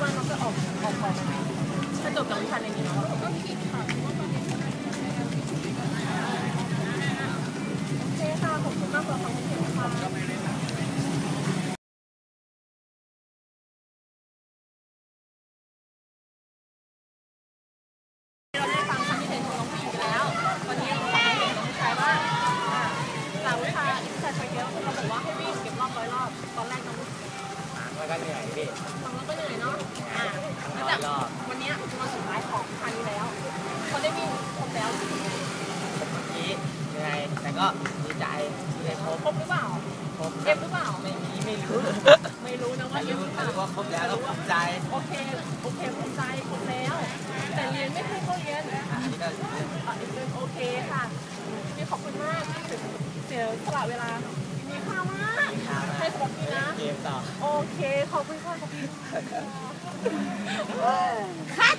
ว่าน้องจะออกออกก่อนถ้าจบจากวิชาในนี้น้องก็ผิดค่ะ ก็เหนื่อยพี่ฟังแล้วก็เหนื่อยเนาะอ่าร้แล้วอแต่ยรอบวันเนี้ยเป็นวันสุดท้ายของคันนี้แล้วเขาได้วิ่งครบแล้วเมื่อกี้เหนื่อยแต่ก็ดีใจที่ได้ครบครบหรือเปล่าครบเอ็มหรือเปล่าไม่มีไม่รู้ไม่รู้นะว่าถ้าเอ็มรู้หรือเปถ้าล่ารู้ว่าครบแล้วก็ภูมิใจโอเคโอเคภูมิใจครบแล้ว แต่เรียนไม่เคยเข้าเรียนอันนี้ก็อะอีกเป็นโอเคค่ะพี่ขอบคุณมากที่เสียสละเวลามีค่ามากทางให้สำหรับพี่นะเกมต่อโอ เค ขอบคุณค่ะขอบคุณค่ะคัด